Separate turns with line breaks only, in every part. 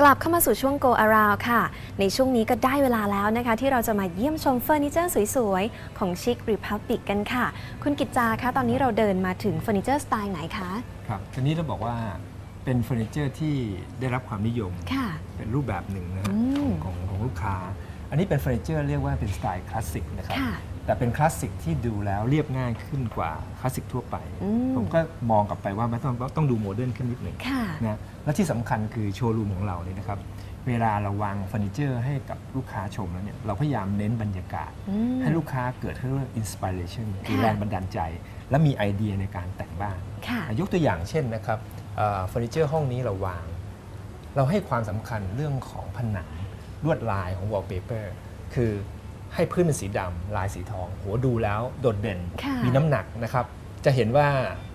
กลับเข้ามาสู่ช่วง Go Around ค่ะ ในช่วงนี้ก็ได้เวลาแล้วนะคะ ที่เราจะมาเยี่ยมชมเฟอร์นิเจอร์สวยๆ ของ Chic Republic กันค่ะ คุณกิจจาคะตอนนี้เราเดินมาถึงเฟอร์นิเจอร์สไตล์ไหนคะ
ครับทีนี้เราบอกว่าเป็นเฟอร์นิเจอร์ที่ได้รับความนิยม
ค่ะ
เป็นรูปแบบหนึ่งนะฮะ
อืม
ของของของลูกค้า อันนี้เป็นเฟอร์นิเจอร์เรียกว่าเป็นสไตล์คลาสสิกนะครับ
ค่ะ
แต่เป็นคลาสสิกที่ดูแล้วเรียบง่ายขึ้นกว่าคลาสสิกทั่วไป
อืม
ผมก็มองกลับไปว่ามันต้องต้องดูโมเดิร์นขึ้นนิดหนึ่ง
ค่ะ
นะและที่สำคัญคือโชว์รูมของเราเนี่ยนะครับ เวลาเราวางเฟอร์นิเจอร์ให้กับลูกค้าชมแล้วเนี่ยเราพยายามเน้นบรรยากาศ
อืม
ให้ลูกค้าเกิดเรื่องอินสปิเรชันคือ
ค่ะ
แรงบันดาลใจ และมีไอเดียในการแต่งบ้าน
ค่ะ
ยกตัวอย่างเช่นนะครับเอ่อเฟอร์นิเจอร์ห้องนี้เราวาง เราให้ความสำคัญเรื่องของผนังลวดลายของวอลเปเปอร์คือ ให้พื้นเป็นสีดำลายสีทองหัวดูแล้วโดดเด่น
ค่ะ
มีน้ำหนักนะครับ จะเห็นว่า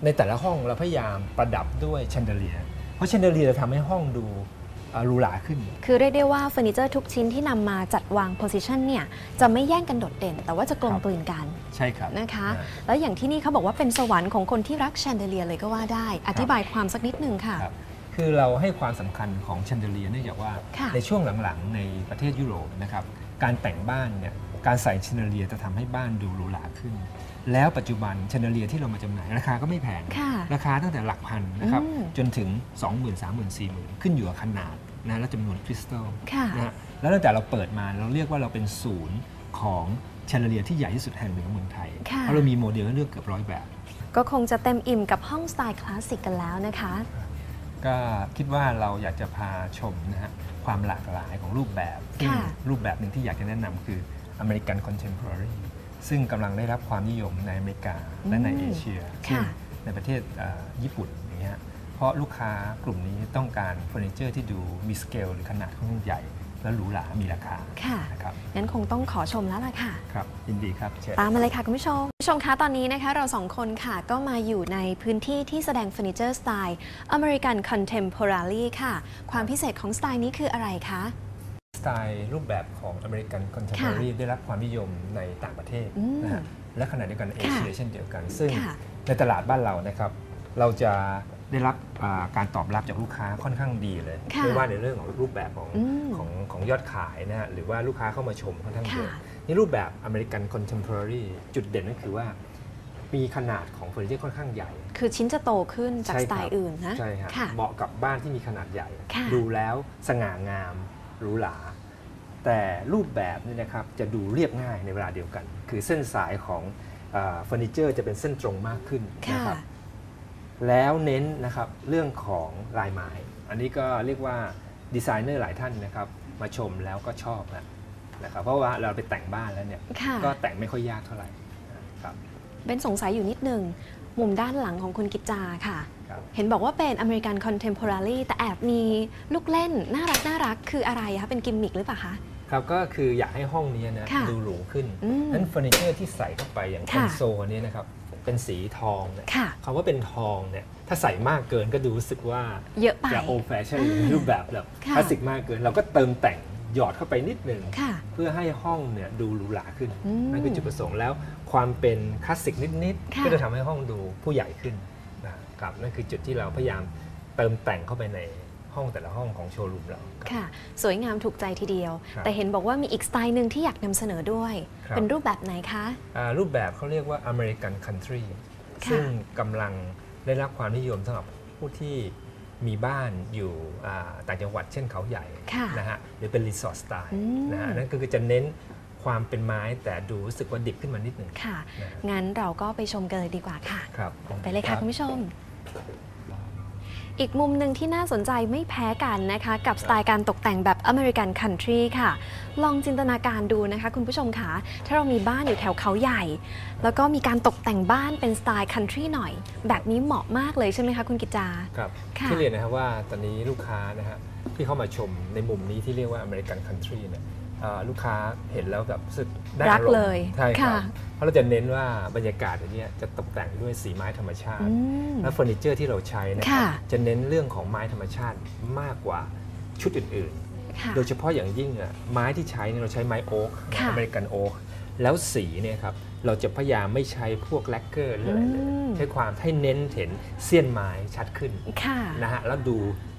ในแต่ละห้องเราพยายามประดับด้วยแชนเดเลียเพราะแชนเดเลียจะทำให้ห้องดูเอ่อหรูหราขึ้น
คือเรียกได้ว่าเฟอร์นิเจอร์ทุกชิ้นที่นำมาจัดวางโพ i ิชันเนี่ยจะไม่แย่งกันโดดเด่น แต่ว่าจะกลม
ครับ
กลืนกัน
ใช่ครับ
นะคะ
อ่า
แล้วอย่างที่นี่เขาบอกว่าเป็นสวรรค์ของคนที่รักแชนเดเลียเลยก็ว่าได้ อธิบายความสักนิดหนึ่งค่ะ
ครับคือเราให้ความสำคัญของแชนเดเลียเนื่องจากว่า
ค่ะ
ในช่วงหลังๆ ในประเทศยุโรปนะครับ การแต่งบ้านเนี่ยการใส่แชนเดเลียจะทำให้บ้านดูหรูหราขึ้น แล้วปัจจุบันแชนเดเลียที่เรามาจำหน่ายราคาก็ไม่แพง
ค่ะ
ราคาตั้งแต่หลักพันนะครับ
อืม
จนถึง 20,000 30,000 40,000 ขึ้นอยู่กับขนาดนะและจำนวนคริสตัล
ค่ะ
นะฮะแล้วตั้งแต่เราเปิดมาเราเรียกว่าเราเป็นศูนย์ของแชนเดเลียที่ใหญ่ที่สุดแห่งหนึ่งของเมืองไทย
ค่ะ
เพราะเรามีโมเดลให้เลือกเกือบร้อยแบบ
ก็คงจะเต็มอิ่มกับห้องสไตล์คลาสสิกกันแล้วนะคะ
ก็คิดว่าเราอยากจะพาชมนะฮะความหลากหลายของรูปแบบซึ่ง
ค่ะ
รูปแบบหนึ่งที่อยากจะแนะนำคืออเมริกันคอนเทม p o r a r y ซึ่งกำลังได้รับความนิยมในอเมริกาและใน
อืม
เอเชีย
ค่ะ
ซึ่งในประเทศเอ่อญี่ปุ่นอย่างเงี้ยเพราะลูกค้ากลุ่มนี้ต้องการเฟอร์นิเจอร์ที่ดูมีสเกลหรือขนาดค่อนข้างใหญ่ และหรูหรา มีราคา
ค่ะ
นะครับ
งั้นคงต้องขอชมแล้วล่ะค่ะ
ครับยินดีครับเชิญ
ตามมาเลยค่ะคุณผู้ชมคุณผู้ชมคะตอนนี้นะคะเราสองคนค่ะก็มาอยู่ในพื้นที่ที่แสดงเฟอร์นิเจอร์สไตล์อเมริกันคอนเทม p o r a r y ค่ะ ความพิเศษของสไตล์นี้คืออะไรคะ
สไตล์รูปแบบของอเมริกันคอนเทม p o r a r y ได้รับความนิยมในต่างประเทศ
อืม
นะฮะและขณะเดียวกันเอเชียเช่นเดียวกัน ซึ่ง
ค่ะ
ในตลาดบ้านเรานะครับเราจะ ได้รับอ่าการตอบรับจากลูกค้าค่อนข้างดีเลย
ค่ะ
ไม่ว่าในเรื่องของรูปแบบของ
อืม
ของของยอดขายนะฮะหรือว่าลูกค้าเข้ามาชมค่อนข้างเยอะ
ค่ะ
นี่รูปแบบอเมริกันคอนเทม p o r a r y จุดเด่นก็คือว่ามีขนาดของเฟอร์นิเจอร์ค่อนข้างใหญ่
คือชิ้นจะโตขึ้นจาก
ใช่
สไตล์อื่นนะ
ใช่ฮะ
ค่ะ
เหมาะกับบ้านที่มีขนาดใหญ่
ค่ะ
ดูแล้วสง่างามหรูหรา แต่รูปแบบนี่นะครับจะดูเรียบง่ายในเวลาเดียวกัน คือเส้นสายของเออเฟอร์นิเจอร์จะเป็นเส้นตรงมากขึ้น
ค่ะ
นะครับ แล้วเน้นนะครับเรื่องของลายไม้ อันนี้ก็เรียกว่าดีไซเนอร์หลายท่านนะครับมาชมแล้วก็ชอบนะนะครับเพราะว่าเราไปแต่งบ้านแล้วเนี่ย
ค่ะ
ก็แต่งไม่ค่อยยากเท่าไหร่นะครับ
เป็นสงสัยอยู่นิดหนึ่งมุมด้านหลังของคุณกิจจาค่ะ
ครับ
เห็นบอกว่าเป็นอเมริกันคอนเทม p o r a r y แต่แอบมีลูกเล่น น่ารักน่ารักคืออะไรคะเป็นกิมมิคหรือเปล่าคะ
ครับก็คืออยากให้ห้องนี้นะ
ค่ะ
ดูหรูขึ้น
อืม
นั้นเฟอร์นิเจอร์ที่ใส่เข้าไปอย่างค
ค่ะ
อนโซลนี้นะครับ เป็นสีทองเนี่ย
ค่ะ
คำว่าเป็นทองเนี่ยถ้าใส่มากเกินก็ดูรู้สึกว่า
เยอะไป
จะโอแฟชั่น
อ่า
รูปแบบแบบ
ค่ะ
คลาสสิกมากเกิน เราก็เติมแต่งหยอดเข้าไปนิดหนึ่ง
ค่ะ
เพื่อให้ห้องเนี่ยดูหรูหราขึ้น
อืม
นั่นคือจุดประสงค์แล้ว ความเป็นคลาสสิกนิด
ค่ะ
ๆก็จะทำให้ห้องดูผู้ใหญ่ขึ้นนะครับนั่นคือจุดที่เราพยายามเติมแต่งเข้าไปใน ห้องแต่ละห้องของโชว์รูมเรา
ค่ะ สวยงามถูกใจทีเดียว
ครับ
แต่เห็นบอกว่ามีอีกสไตล์หนึ่งที่อยากนำเสนอด้วย
ครับ
เป็นรูปแบบไหนคะ
อ่ารูปแบบเขาเรียกว่าอเมริกันคันทรี
ค่ะ
ซึ่งกำลังได้รับความนิยมสำหรับผู้ที่มีบ้านอยู่อ่าต่างจังหวัดเช่นเขาใหญ่
ค่ะ
นะฮะหรือเป็นรีสอร์ทสไตล์
อืม
นะฮะนั่นก็คือจะเน้นความเป็นไม้แต่ดูรู้สึกว่าดิบขึ้นมานิดหนึ่ง
ค่ะ
นะฮะ
งั้นเราก็ไปชมกันเลยดีกว่าค่ะ
ครับ
ไปเลยค่ะ
รับ
คุณผู้ชม อีกมุมหนึ่งที่น่าสนใจไม่แพ้กันนะคะ กับสไตล์การตกแต่งแบบอเมริกันคันทรีค่ะ ลองจินตนาการดูนะคะ คุณผู้ชมคะถ้าเรามีบ้านอยู่แถวเขาใหญ่ แล้วก็มีการตกแต่งบ้านเป็นสไตล์คันทรีหน่อย แบบนี้เหมาะมากเลยใช่ไหมคะคุณกิจจา
ครับ
ค่ะ
ที่เรียนนะครับว่าตอนนี้ลูกค้านะฮะ ที่เข้ามาชมในมุมนี้ที่เรียกว่าอเมริกันคันทรีเนี่ยอ่าลูกค้าเห็นแล้วแบบรู้สึกได้
รั
อากรมณ์
เลย
ใช่ครับ
ค่ะ
เพราะเราจะเน้นว่าบรรยากาศอย่างเนี้ยจะตกแต่งด้วยสีไม้ธรรมชาติ
อืม
และเฟอร์นิเจอร์ที่เราใช้นะครับ
ค่ะ
จะเน้นเรื่องของไม้ธรรมชาติมากกว่าชุดอื่น
ค่ะ
ๆโดยเฉพาะอย่างยิ่งอะไม้ที่ใช้เนี่ยเราใช้ไม้โอ๊ก
ค่ะ
อเมริกันโอ๊กแล้วสีเนี่ยครับเราจะพยายามไม่ใช้พวกแลกเกอร์หรืออะไรเลย
อืม
ใช้ความให้เน้นเห็นเสี้ยนไม้ชัดขึ้น
ค่ะ
นะฮะแล้วดูเอ่อ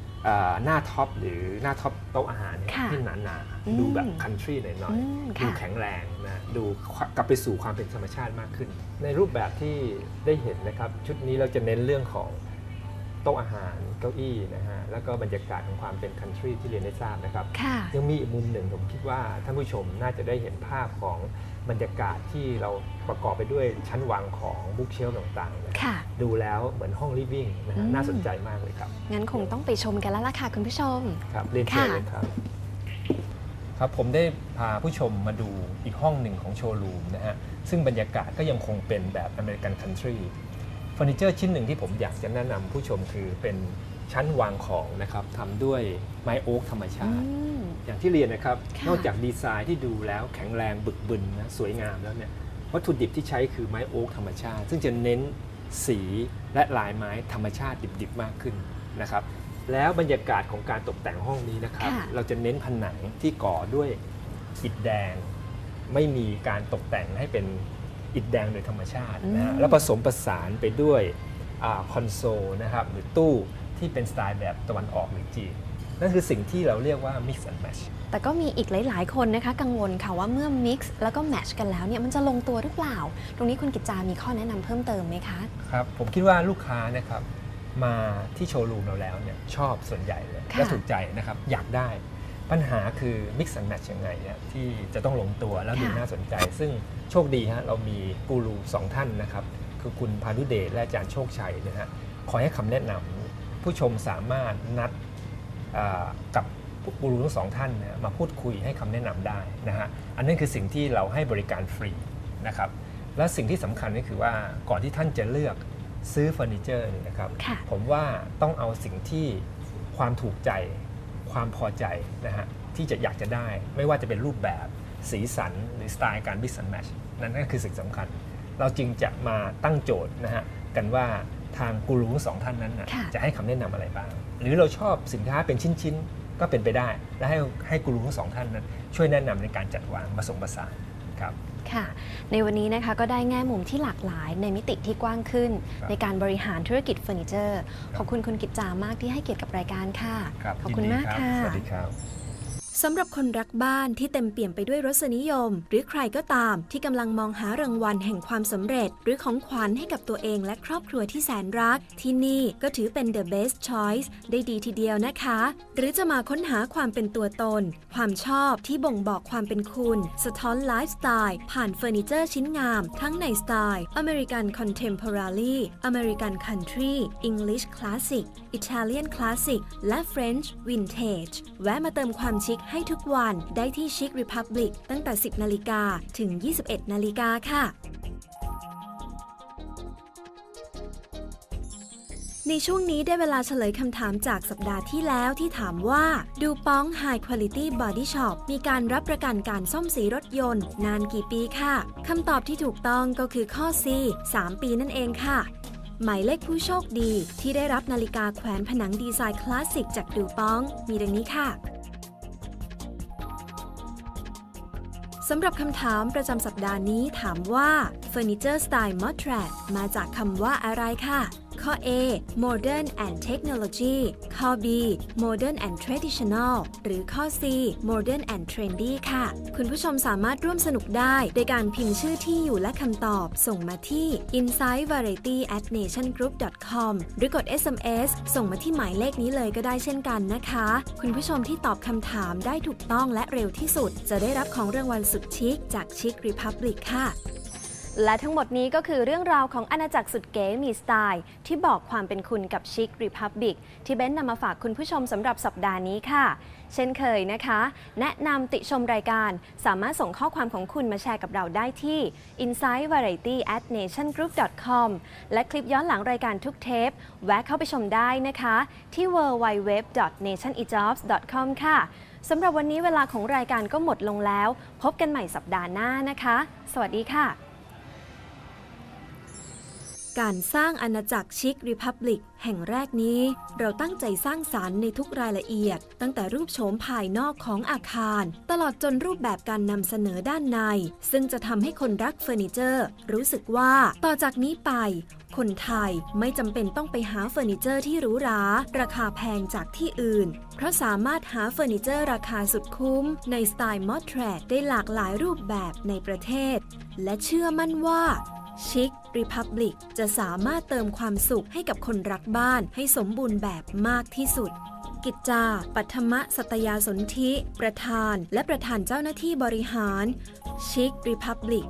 หน้าท็อปหรือหน้าท็อปโต๊ะอาหารเนี่ย
ค่ะ
ให้หนา
อืม
ๆดูแบบคันทรีหน่อย
อืม
ๆดู
ค่ะ
แข็งแรงนะดูกลับไปสู่ความเป็นธรรมชาติมากขึ้น ในรูปแบบที่ได้เห็นนะครับ ชุดนี้เราจะเน้นเรื่องของโต๊ะอาหารเก้าอี้นะฮะแล้วก็บรรยากาศของความเป็นคันทรีที่เรียนได้ทราบนะครับ
ค่ะ
ยังมีอีกมุมหนึ่งผมคิดว่าท่านผู้ชมน่าจะได้เห็นภาพของ บรรยากาศที่เราประกอบไปด้วยชั้นวางของบุ๊กเชลฟ์ต่างๆนะ
ค่ะ
ดูแล้วเหมือนห้องลิฟวิ่งนะ
อื
ฮะ
ม
น่าสนใจมากเลยครับ
งั้นคงต้องไปชมกันแล้วล่ะค่ะคุณผู้ชม
ครับเรียนเชิญ
ค่ะ
เลยครับ ครับผมได้พาผู้ชมมาดูอีกห้องหนึ่งของโชว์รูมนะฮะ ซึ่งบรรยากาศก็ยังคงเป็นแบบอเมริกันคันทรีเฟอร์นิเจอร์ชิ้นหนึ่งที่ผมอยากจะแนะนำผู้ชมคือเป็น ชั้นวางของนะครับทำด้วยไม้โอ๊กธรรม
อื
ชาติ
ม
อย่างที่เรียนนะครับ
ค่ะ
นอกจากดีไซน์ที่ดูแล้วแข็งแรงบึกบึนนะสวยงามแล้วเนี่ยวัตถุดิบที่ใช้คือไม้โอ๊กธรรมชาติ ซึ่งจะเน้นสีและลายไม้ธรรมชาติดิบๆมากขึ้นนะครับ แล้วบรรยากาศของการตกแต่งห้องนี้นะครับ
ค่ะ
เราจะเน้นผนังที่ก่อด้วยอิฐแดง ไม่มีการตกแต่งให้เป็นอิฐแดงโดยธรรมชาตินะฮะ
อืม
แล้วผสมผสานไปด้วยคอนโซลนะครับหรือตู้ ที่เป็นสไตล์แบบตะวันออกหรือจีนนั่นคือสิ่งที่เราเรียกว่า mix and match
แต่ก็มีอีกหลาย ๆ คนนะคะ กังวลค่ะว่าเมื่อ mix แล้วก็ match กันแล้วเนี่ยมันจะลงตัวหรือเปล่า ตรงนี้คุณกิจจามีข้อแนะนำเพิ่มเติมไหมคะ
ครับ ผมคิดว่าลูกค้านะครับมาที่โชว์รูมเราแล้วเนี่ยชอบส่วนใหญ่เลย
ค่ะ
และถูกใจนะครับ อยากได้ ปัญหาคือ mix and match ยังไงเนี่ยที่จะต้องลงตัวแล้วดูน่าสนใจ ซึ่งโชคดีฮะเรามีกูรูสองท่านนะครับคือคุณพานุเดชและอาจารย์โชคชัยนะฮะคอยให้คำแนะนำ ผู้ชมสามารถนัดอ่ากับกูรูทั้งสองท่านเนะมาพูดคุยให้คำแนะนำได้นะฮะอันนั้นคือสิ่งที่เราให้บริการฟรีนะครับและสิ่งที่สำคัญก็คือว่าก่อนที่ท่านจะเลือกซื้อเฟอร์นิเจอร์เนี่ยนะครับ
ค่ะ
ผมว่าต้องเอาสิ่งที่ความถูกใจความพอใจนะฮะที่จะอยากจะได้ ไม่ว่าจะเป็นรูปแบบสีสันหรือสไตล์การ mix and match นั่นก็คือสิ่งสำคัญ เราจึงจะมาตั้งโจทย์นะฮะกันว่า ทางกูรูทั้งสองท่านนั้นนะ
ค่ะ
จะให้คำแนะนำอะไรบ้าง หรือเราชอบสินค้าเป็นชิ้นๆ ก็เป็นไปได้ และให้ให้กูรูทั้งสองท่านนั้น ช่วยแนะนำในการจัดวางผสมผสานครับ
ค่ะในวันนี้นะคะก็ได้แง่มุมที่หลากหลายในมิติที่กว้างขึ้น
ครับ
ในการบริหารธุรกิจเฟอร์นิเจอร์ ขอบคุณคุณกิจจามากที่ให้เกียรติกับรายการค่ะ
ครับ
ขอบคุณ
ยินดี
มาก
รับ
ค่ะ
สวัสดีครับ
สำหรับคนรักบ้านที่เต็มเปี่ยมไปด้วยรสนิยม หรือใครก็ตามที่กำลังมองหารางวัลแห่งความสำเร็จ หรือของขวัญให้กับตัวเองและครอบครัวที่แสนรัก ที่นี่ก็ถือเป็น the best choice ได้ดีทีเดียวนะคะ หรือจะมาค้นหาความเป็นตัวตน ความชอบที่บ่งบอกความเป็นคุณ สะท้อนไลฟ์สไตล์ผ่านเฟอร์นิเจอร์ชิ้นงาม ทั้งในสไตล์ American Contemporary American Country English Classic Italian Classic และ French Vintage แวะมาเติมความชิคให้ทุกวันได้ที่ Chic Republic ตั้งแต่ 10 นาฬิกาถึง 21 นาฬิกาค่ะ ในช่วงนี้ได้เวลาเฉลยคำถามจากสัปดาห์ที่แล้วที่ถามว่า ดูป้อง High Quality Body Shop มีการรับประกันการซ่อมสีรถยนต์ นานกี่ปีค่ะคำตอบที่ถูกต้องก็คือข้อ C 3 ปีนั่นเองค่ะหมายเลขผู้โชคดีที่ได้รับนาฬิกาแขวนผนังดีไซน์คลาสสิกจากดูป้อง มีดังนี้ค่ะ สำหรับคำถามประจำสัปดาห์นี้ถามว่าเฟอร์นิเจอร์สไตล์มอสแตรดมาจากคำว่าอะไรค่ะ ข้อ A Modern and Technology ข้อ B Modern and Traditional หรือข้อ C Modern and Trendy ค่ะ คุณผู้ชมสามารถร่วมสนุกได้โดยการพิมพ์ชื่อที่อยู่และคำตอบส่งมาที่ insight variety at nationgroup com หรือกด SMS ส่งมาที่หมายเลขนี้เลยก็ได้เช่นกันนะคะ คุณผู้ชมที่ตอบคำถามได้ถูกต้องและเร็วที่สุด จะได้รับของรางวัลสุดชิคจากชิค Republic ค่ะ
และทั้งหมดนี้ก็คือเรื่องราวของอาณาจักรสุดเก๋มีสไตล์ ที่บอกความเป็นคุณกับชิครีพับบิกที่เบ้นนำมาฝากคุณผู้ชมสำหรับสัปดาห์นี้ค่ะ เช่นเคยนะคะ แนะนำติชมรายการ สามารถส่งข้อความของคุณมาแชร์กับเราได้ที่ insight variety at nationgroup com และคลิปย้อนหลังรายการทุกเทป แวะเข้าไปชมได้นะคะ ที่ www nationejobs com ค่ะสำหรับวันนี้เวลาของรายการก็หมดลงแล้ว พบกันใหม่สัปดาห์หน้านะคะ สวัสดีค่ะ
การสร้างอาณาจักรชิคริพับลิก แห่งแรกนี้ เราตั้งใจสร้างสารรค์ในทุกรายละเอียด ตั้งแต่รูปโฉมภายนอกของอาคาร ตลอดจนรูปแบบการนำเสนอด้านใน ซึ่งจะทำให้คนรักเฟอร์นิเจอร์ รู้สึกว่าต่อจากนี้ไป คนไทยไม่จำเป็นต้องไปหาเฟอร์นิเจอร์ที่หรูหรา ราคาแพงจากที่อื่น เพราะสามารถหาเฟอร์นิเจอร์ราคาสุดคุ้ม ในสไตล์มอดแทรดได้หลากหลายรูปแบบในประเทศ และเชื่อมั่นว่าชิค ริพับลิกจะสามารถเติมความสุขให้กับคนรักบ้านให้สมบูรณ์แบบมากที่สุด กิจจา ปัทมะสัตยาสนธิ ประธาน และประธานเจ้าหน้าที่บริหารชิคริพับลิก